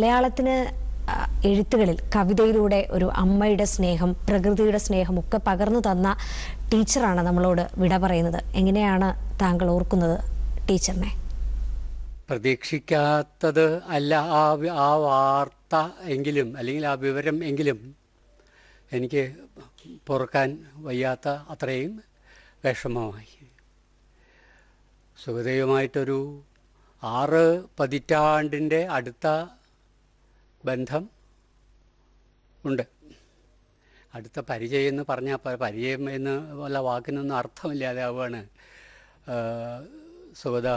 മലയാളത്തിന് എഴുത്തുകളിൽ കവിതയിലൂടെ ഒരു അമ്മയുടെ സ്നേഹം പ്രകൃതിയുടെ സ്നേഹം ഒക്കെ പകർന്നു തന്ന ടീച്ചറാണ് നമ്മളോട് വിട പറയുന്നത്. എങ്ങനെയാണ് താങ്കൾ ഓർക്കുന്നത് ടീച്ചറിനെ? പ്രതീക്ഷിക്കാത്തത് അല്ല ആ ആ വാർത്ത എങ്കിലും അല്ലെങ്കിൽ ആ വിവരം എങ്കിലും എനിക്ക് പൊറുക്കാൻ വയ്യാത്ത അത്രയും വിഷമമായി. സുഗതയുമായിട്ടൊരു ആറ് പതിറ്റാണ്ടിന്റെ അടുത്ത ബന്ധം ഉണ്ട്. അടുത്ത പരിചയം എന്ന് പറഞ്ഞാൽ പരിചയം എന്ന് വല്ല വാക്കിനൊന്നും അർത്ഥമില്ലാതെ ആവുകയാണ്. സുഗത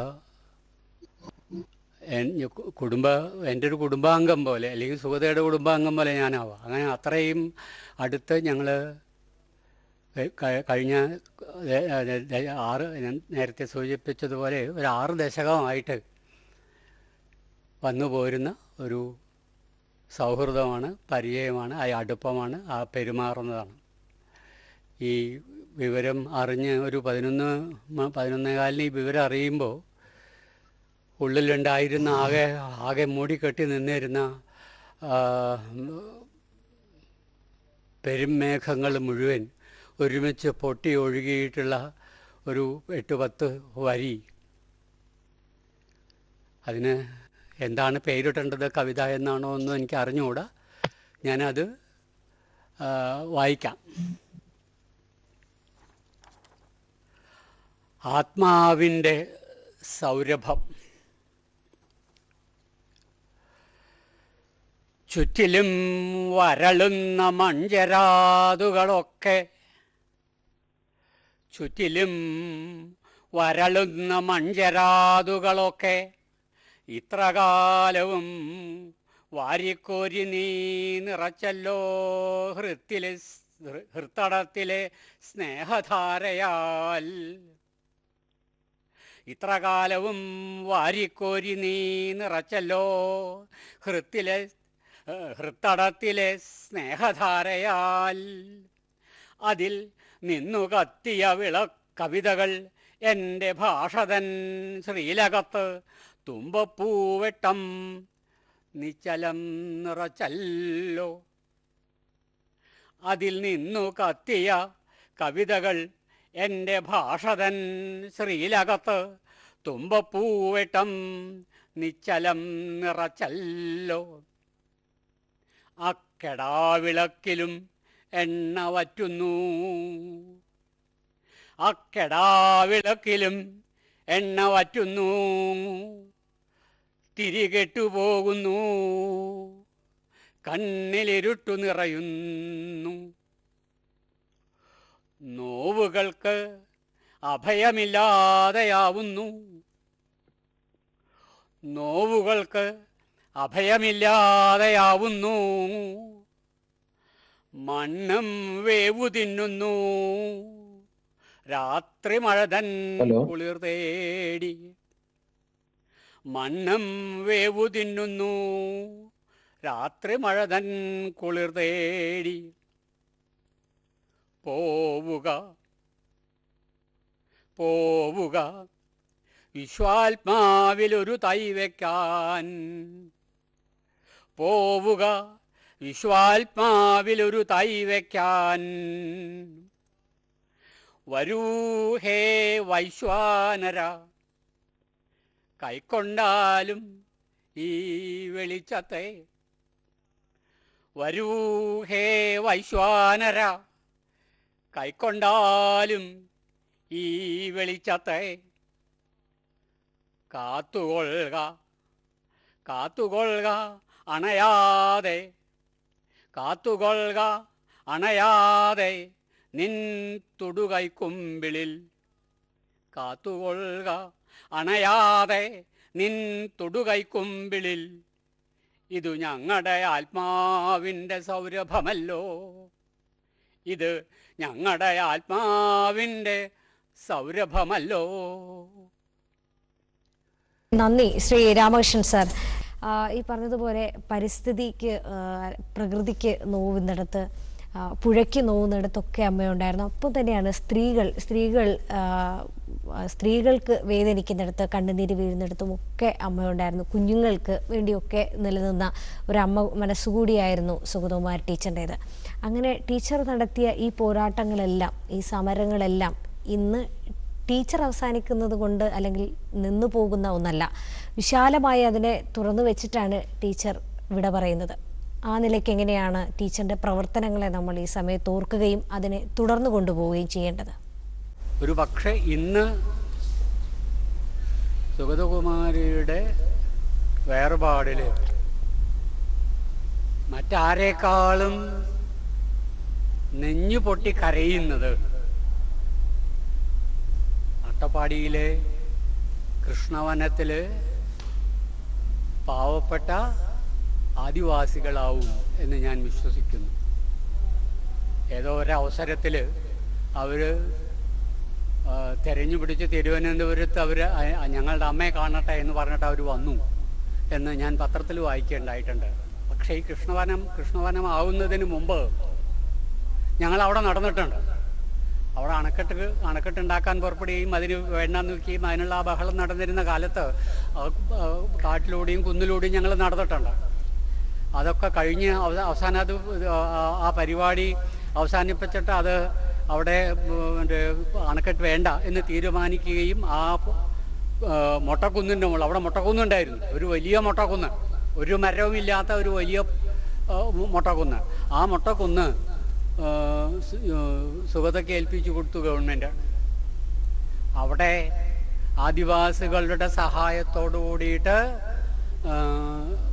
കുടുംബ എന്റെ ഒരു കുടുംബാംഗം പോലെ അല്ലെങ്കിൽ സുഗതയുടെ കുടുംബാംഗം പോലെ ഞാനാവാം. അങ്ങനെ അത്രയും അടുത്ത് ഞങ്ങൾ കഴിഞ്ഞ ആറ് നേരത്തെ സൂചിപ്പിച്ചതുപോലെ ഒരു ആറ് ദശകമായിട്ട് വന്നു പോരുന്ന ഒരു സൗഹൃദമാണ് പരിചയമാണ് ആ അടുപ്പമാണ് ആ പെരുമാറുന്നതാണ്. ഈ വിവരം അറിഞ്ഞ് ഒരു പതിനൊന്ന് പതിനൊന്നേകാലിന് ഈ വിവരം അറിയുമ്പോൾ ഉള്ളിലുണ്ടായിരുന്ന ആകെ ആകെ മൂടിക്കെട്ടി നിന്നിരുന്ന പെരുമേഘങ്ങൾ മുഴുവൻ ഒരുമിച്ച് പൊട്ടി ഒഴുകിയിട്ടുള്ള ഒരു എട്ട് പത്ത് വരി. അതിന് എന്താണ് പേരിടേണ്ടത് കവിത എന്നാണോ ഒന്നും എനിക്ക് അറിഞ്ഞുകൂടാ. ഞാനത് വായിക്കാം. ആത്മാവിന്റെ സൗരഭം. ചുറ്റിലും വരളുന്ന മഞ്ചരാതുകളൊക്കെ ചുറ്റിലും വരളുന്ന മഞ്ചരാതുകളൊക്കെ ഇത്രകാലവും വാരിക്കോരി നീ നിറച്ചല്ലോ ഹൃത്തിലെ ഹൃത്തടത്തിലെ സ്നേഹധാരയാൽ. ഇത്രകാലവും വാരിക്കോരി നീ നിറച്ചല്ലോ ഹൃത്തിലെ ഹൃത്തടത്തിലെ സ്നേഹധാരയാൽ. അതിൽ നിന്നു കത്തിയ വിള കവിതകൾ എന്റെ ഭാഷതൻ ശ്രീലകത്ത് തുമ്പപ്പൂവെട്ടം നിശ്ചലം നിറച്ചല്ലോ. അതിൽ നിന്നു കത്തിയ കവിതകൾ എന്റെ ഭാഷതൻ ശ്രീലകത്ത് തുമ്പപ്പൂവെട്ടം നിശ്ചലം നിറച്ചല്ലോ. അക്കെടാവിളക്കിലും എണ്ണ വറ്റുന്നു. അക്കെടാവിളക്കിലും എണ്ണ വറ്റുന്നു. തിരികെട്ടുപോകുന്നു കണ്ണിലിരുട്ടു നിറയുന്നു. നോവുകൾക്ക് അഭയമില്ലാതെയാവുന്നു. നോവുകൾക്ക് അഭയമില്ലാതെയാവുന്നു. മണ്ണും വേവു തിന്നുന്നു. രാത്രി മഴ തൻ. കുളിർ തേടി. മണ്ണും വേവു തിന്നുന്നു. രാത്രി മഴ തൻ കുളിർ തേടി പോവുക. പോവുക. വിശ്വാത്മാവിലൊരു തൈ വെക്കാൻ പോവുക. വിശ്വാത്മാവിലൊരു തൈ വെക്കാൻ വരൂ ഹേ വൈശ്വാനര. കൈക്കൊണ്ടാലും ഈ വെളിച്ചത്തെ വരൂ ഹേ വൈശ്വാനര. കൈക്കൊണ്ടാലും ഈ വെളിച്ചത്തെ കാത്തുകൊള്ളുക കാത്തുകൊള്ളുക അണയാതെ കാത്തുകൊള്ളുക അണയാതെ നിൻ തൊടുകൈക്കുമ്പിളിൽ കാത്തുകൊള്ളുക അണയാതെ നിൻ തൊടുകൈക്കുമ്പിളിൽ. ഇതു ഞങ്ങളുടെ ആത്മാവിന്റെ സൗരഭമല്ലോ. ഇത് ഞങ്ങളുടെ ആത്മാവിന്റെ സൗരഭമല്ലോ. നന്ദി ശ്രീ രാമകൃഷ്ണൻ സാർ. ഈ പറഞ്ഞതുപോലെ പരിസ്ഥിതിക്ക് പ്രകൃതിക്ക് നോവുന്നിടത്ത് പുഴയ്ക്ക് നോവുന്നിടത്തൊക്കെ അമ്മയുണ്ടായിരുന്നു. അപ്പോൾ തന്നെയാണ് സ്ത്രീകൾ സ്ത്രീകൾ സ്ത്രീകൾക്ക് വേദനിക്കുന്നിടത്ത് കണ്ണുനീര് വീഴുന്നിടത്തും ഒക്കെ അമ്മയുണ്ടായിരുന്നു. കുഞ്ഞുങ്ങൾക്ക് വേണ്ടിയൊക്കെ നിലനിന്ന ഒരു അമ്മ മനസ്സുകൂടിയായിരുന്നു സുഗതകുമാർ ടീച്ചറിന്റേത്. അങ്ങനെ ടീച്ചർ നടത്തിയ ഈ പോരാട്ടങ്ങളെല്ലാം ഈ സമരങ്ങളെല്ലാം ഇന്ന് ടീച്ചർ അവസാനിക്കുന്നത് കൊണ്ട് അല്ലെങ്കിൽ നിന്നു പോകുന്ന ഒന്നല്ല. വിശാലമായി അതിനെ തുറന്നു വെച്ചിട്ടാണ് ടീച്ചർ വിട പറയുന്നത്. ആ നിലയ്ക്ക് എങ്ങനെയാണ് ടീച്ചറിന്റെ പ്രവർത്തനങ്ങളെ നമ്മൾ ഈ സമയത്ത് ഓർക്കുകയും അതിനെ തുടർന്നു കൊണ്ടുപോവുകയും ചെയ്യേണ്ടത്? ഒരു പക്ഷേ ഇന്ന് സുഗതകുമാരിയുടെ വേർപാടിൽ മറ്റാരേക്കാളും നെഞ്ഞു പൊട്ടി കരയുന്നത് അട്ടപ്പാടിയിലെ കൃഷ്ണവനത്തിൽ പാവപ്പെട്ട ആദിവാസികളാവും എന്ന് ഞാൻ വിശ്വസിക്കുന്നു. ഏതോ ഒരവസരത്തിൽ അവർ തെരഞ്ഞു പിടിച്ച് തിരുവനന്തപുരത്ത് അവർ ഞങ്ങളുടെ അമ്മയെ കാണട്ടെ എന്ന് പറഞ്ഞിട്ട് അവർ വന്നു എന്ന് ഞാൻ പത്രത്തിൽ വായിക്കേണ്ടായിട്ടുണ്ട്. പക്ഷേ ഈ കൃഷ്ണവനം കൃഷ്ണവനം ആവുന്നതിന് മുമ്പ് ഞങ്ങൾ അവിടെ നടന്നിട്ടുണ്ട്. അവിടെ അണക്കെട്ട് അണക്കെട്ടുണ്ടാക്കാൻ പുറപ്പെടുകയും അതിന് വേണ്ടാന്ന് വെക്കുകയും അതിനുള്ള ആ ബഹളം നടന്നിരുന്ന കാലത്ത് കാട്ടിലൂടെയും കുന്നിലൂടെയും ഞങ്ങൾ നടന്നിട്ടുണ്ട്. അതൊക്കെ കഴിഞ്ഞ് അവ- അവസാനം അത് ആ- പരിപാടി അവസാനിപ്പിച്ചിട്ട് അത് അവിടെ അണക്കെട്ട് വേണ്ട എന്ന് തീരുമാനിക്കുകയും ആ മുട്ടക്കുന്നിന്റെ മുകളിൽ അവിടെ മുട്ടക്കുന്നുണ്ടായിരുന്നു. ഒരു വലിയ മുട്ടക്കുന്ന്. ഒരു മരവും ഇല്ലാത്ത ഒരു വലിയ മുട്ടക്കുന്ന്. ആ മുട്ടക്കുന്ന് സുഗതയ്ക്ക് ഏൽപ്പിച്ചു കൊടുത്തു ഗവൺമെന്റ് അവിടെ ആദിവാസികളുടെ സഹായത്തോടു കൂടിയിട്ട്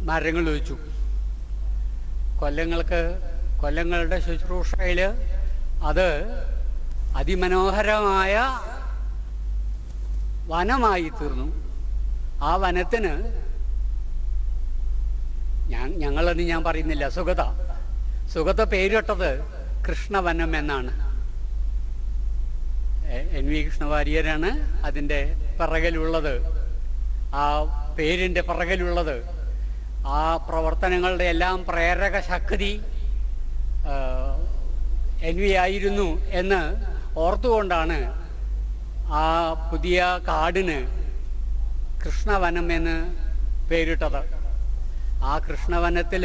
മരങ്ങൾ വെച്ചു. കൊല്ലങ്ങൾക്ക് കൊല്ലങ്ങളുടെ ശുശ്രൂഷയിൽ അത് അതിമനോഹരമായ വനമായി തീർന്നു ആ വനത്തിന് ഞാൻ ഞങ്ങളെന്ന് ഞാൻ പറയുന്നില്ല സുഗത. സുഗത പേരിട്ടത് കൃഷ്ണവനം എന്നാണ്. എൻ വി കൃഷ്ണവാര്യരാണ് അതിന്റെ പിറകിലുള്ളത്. ആ പേരിന്റെ പിറകിലുള്ളത് ആ പ്രവർത്തനങ്ങളുടെ എല്ലാം പ്രേരക ശക്തി ആയിരുന്നു എന്ന് ഓർത്തുകൊണ്ടാണ് ആ പുതിയ കാടിന് കൃഷ്ണവനം എന്ന് പേരിട്ടത്. ആ കൃഷ്ണവനത്തിൽ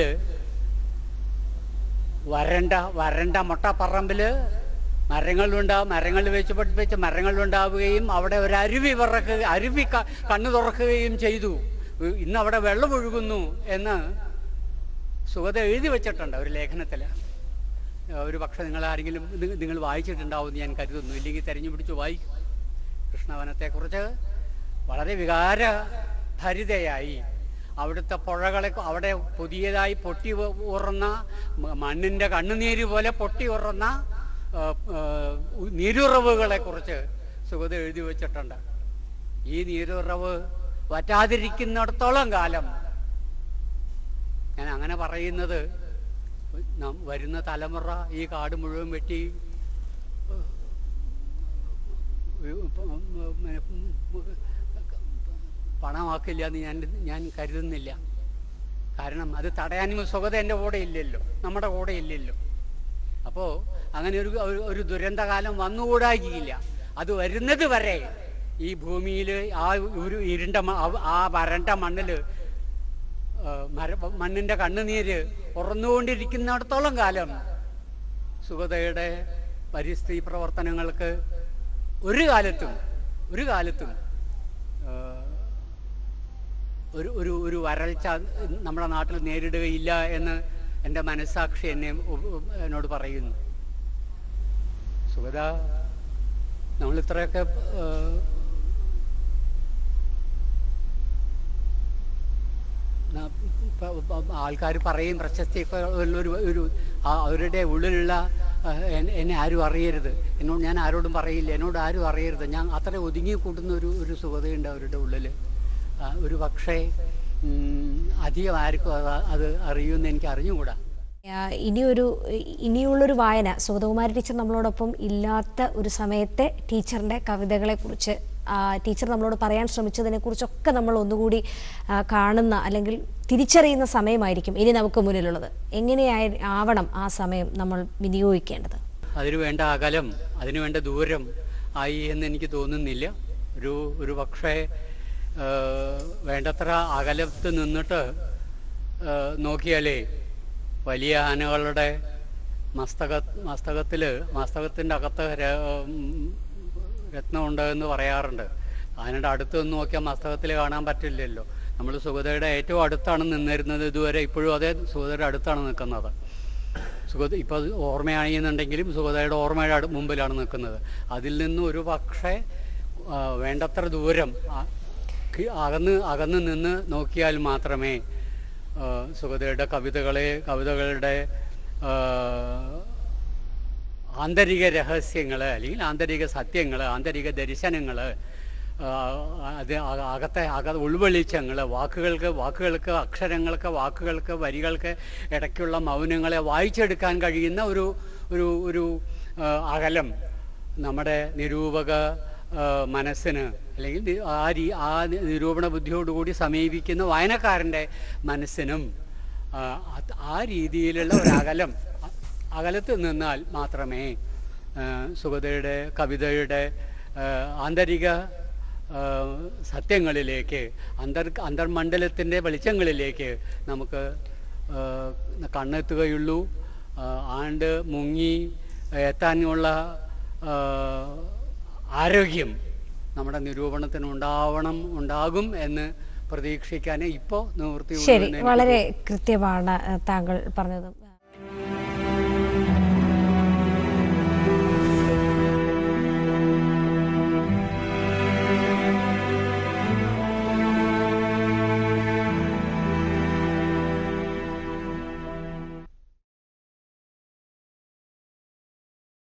വരണ്ട വരണ്ട മുട്ടപ്പറമ്പിൽ മരങ്ങളുണ്ടാവും മരങ്ങൾ വെച്ച് പഠിപ്പിച്ച് മരങ്ങളുണ്ടാവുകയും അവിടെ ഒരു അരുവി വിറക്കുക അരുവി കണ്ണു തുറക്കുകയും ചെയ്തു. ഇന്ന് അവിടെ വെള്ളം ഒഴുകുന്നു എന്ന് സുഗത എഴുതി വെച്ചിട്ടുണ്ട് ഒരു ലേഖനത്തിൽ ഒരു പക്ഷെ നിങ്ങൾ ആരെങ്കിലും നിങ്ങൾ വായിച്ചിട്ടുണ്ടാവും എന്ന് ഞാൻ കരുതുന്നു. ഇല്ലെങ്കിൽ തെരഞ്ഞു പിടിച്ച് വായിക്കും. കൃഷ്ണവനത്തെക്കുറിച്ച് വളരെ വികാര ഭരിതയായി അവിടുത്തെ പുഴകളെ അവിടെ പുതിയതായി പൊട്ടി ഉറന്ന മണ്ണിന്റെ കണ്ണുനീര് പോലെ പൊട്ടി ഉറന്ന ആ, ആ, ഉ- നീരുറവുകളെ കുറിച്ച് സുഗത എഴുതി വെച്ചിട്ടുണ്ട്. ഈ നീരുറവ് വറ്റാതിരിക്കുന്നിടത്തോളം കാലം. ഞാൻ അങ്ങനെ പറയുന്നത് വരുന്ന തലമുറ ഈ കാട് മുഴുവൻ വെട്ടി പണമാക്കില്ല എന്ന് ഞാൻ ഞാൻ കരുതുന്നില്ല. കാരണം അത് തടയാനും സുഖത എന്റെ കൂടെ ഇല്ലല്ലോ നമ്മുടെ കൂടെ ഇല്ലല്ലോ. അപ്പോൾ അങ്ങനെ ഒരു ഒരു- ദുരന്തകാലം വന്നുകൂടായില്ല. അത് വരുന്നത് വരെ ഈ ഭൂമിയിൽ ആ ഒരു ഇരുണ്ട ആ- വരണ്ട മണ്ണിൽ മര മണ്ണിന്റെ കണ്ണുനീര് ഉറന്നുകൊണ്ടിരിക്കുന്നിടത്തോളം കാലം സുഗതയുടെ പരിസ്ഥിതി പ്രവർത്തനങ്ങൾക്ക് ഒരു കാലത്തും ഒരു കാലത്തും ഒരു ഒരു ഒരു വരൾച്ച നമ്മുടെ നാട്ടിൽ നേരിടുകയില്ല എന്ന് എന്റെ മനസ്സാക്ഷി എന്നെ എന്നോട് പറയുന്നു. സുഗത നമ്മൾ ആൾക്കാർ പറയും പ്രശസ്തി ഒരു ഒരു അവരുടെ ഉള്ളിലുള്ള എന്നെ ആരും അറിയരുത്. എന്നോട് ഞാൻ ആരോടും പറയില്ല. എന്നോട് ആരും അറിയരുത്. ഞാൻ അത്ര ഒതുങ്ങി കൂട്ടുന്ന ഒരു ഒരു സുഖതയുണ്ട് അവരുടെ ഉള്ളിൽ ഒരു പക്ഷേ അധികം ആർക്കും അത് അറിയുമെന്ന് എനിക്ക് അറിഞ്ഞുകൂടാ. ഇനിയൊരു ഇനിയുള്ളൊരു വായന. സുഗതകുമാരി ടീച്ചർ നമ്മളോടൊപ്പം ഇല്ലാത്ത ഒരു സമയത്തെ ടീച്ചറിന്റെ കവിതകളെ കുറിച്ച് ആ, ടീച്ചർ നമ്മളോട് പറയാൻ ശ്രമിച്ചതിനെ കുറിച്ചൊക്കെ നമ്മൾ ഒന്നുകൂടി കാണുന്ന അല്ലെങ്കിൽ തിരിച്ചറിയുന്ന സമയമായിരിക്കും ഇനി നമുക്ക് മുന്നിലുള്ളത്. എങ്ങനെയായി ആവണം ആ സമയം നമ്മൾ വിനിയോഗിക്കേണ്ടത്? അതിനു വേണ്ട അകലം അതിനു വേണ്ട ദൂരം ആയി എന്ന് എനിക്ക് തോന്നുന്നില്ല. ഒരു ഒരു പക്ഷേ വേണ്ടത്ര അകലത്ത് നിന്നിട്ട് നോക്കിയാലേ വലിയ ആനകളുടെ മസ്തക മസ്തകത്തിൽ മസ്തകത്തിന്റെ അകത്ത് രത്നമുണ്ട് എന്ന് പറയാറുണ്ട്. ആനയുടെ അടുത്ത് നോക്കിയാൽ മസ്തകത്തിൽ കാണാൻ പറ്റില്ലല്ലോ. നമ്മൾ സുഗതയുടെ ഏറ്റവും അടുത്താണ് നിന്നിരുന്നത് ഇതുവരെ. ഇപ്പോഴും അതേ സുഗതയുടെ അടുത്താണ് നിൽക്കുന്നത്. സുഗത ഇപ്പോൾ ഓർമ്മയാണെന്നുണ്ടെങ്കിലും സുഗതയുടെ ഓർമ്മയുടെ മുമ്പിലാണ് നിൽക്കുന്നത്. അതിൽ നിന്ന് ഒരു പക്ഷേ വേണ്ടത്ര ദൂരം അകന്ന് അകന്ന് നിന്ന് നോക്കിയാൽ മാത്രമേ സുഗതയുടെ കവിതകളെ കവിതകളുടെ ആന്തരിക രഹസ്യങ്ങൾ അല്ലെങ്കിൽ ആന്തരിക സത്യങ്ങൾ ആന്തരിക ദർശനങ്ങൾ അത് അക- അകത്തെ അക ഉൾവെളിച്ചങ്ങൾ വാക്കുകൾക്ക് വാക്കുകൾക്ക് അക്ഷരങ്ങൾക്ക് വാക്കുകൾക്ക് വരികൾക്ക് ഇടയ്ക്കുള്ള മൗനങ്ങളെ വായിച്ചെടുക്കാൻ കഴിയുന്ന ഒരു ഒരു ഒരു അകലം നമ്മുടെ നിരൂപക മനസ്സിന് അല്ലെങ്കിൽ ആ രീ ആ നിരൂപണ ബുദ്ധിയോടുകൂടി സമീപിക്കുന്ന വായനക്കാരന്റെ മനസ്സിനും ആ, രീതിയിലുള്ള ഒരു അകലം അകലത്ത് നിന്നാൽ മാത്രമേ സുഗതയുടെ കവിതയുടെ ആന്തരിക സത്യങ്ങളിലേക്ക് അന്തർ അന്തർമണ്ഡലത്തിന്റെ വെളിച്ചങ്ങളിലേക്ക് നമുക്ക് കണ്ണെത്തുകയുള്ളൂ. ആണ്ട് മുങ്ങി എത്താനുള്ള ആരോഗ്യം നമ്മുടെ നിരൂപണത്തിന് ഉണ്ടാവണം ഉണ്ടാകും എന്ന് പ്രതീക്ഷിക്കാനേ ഇപ്പോൾ നിവൃത്തി ശരി വളരെ കൃത്യമാണ് താങ്കൾ പറഞ്ഞത്.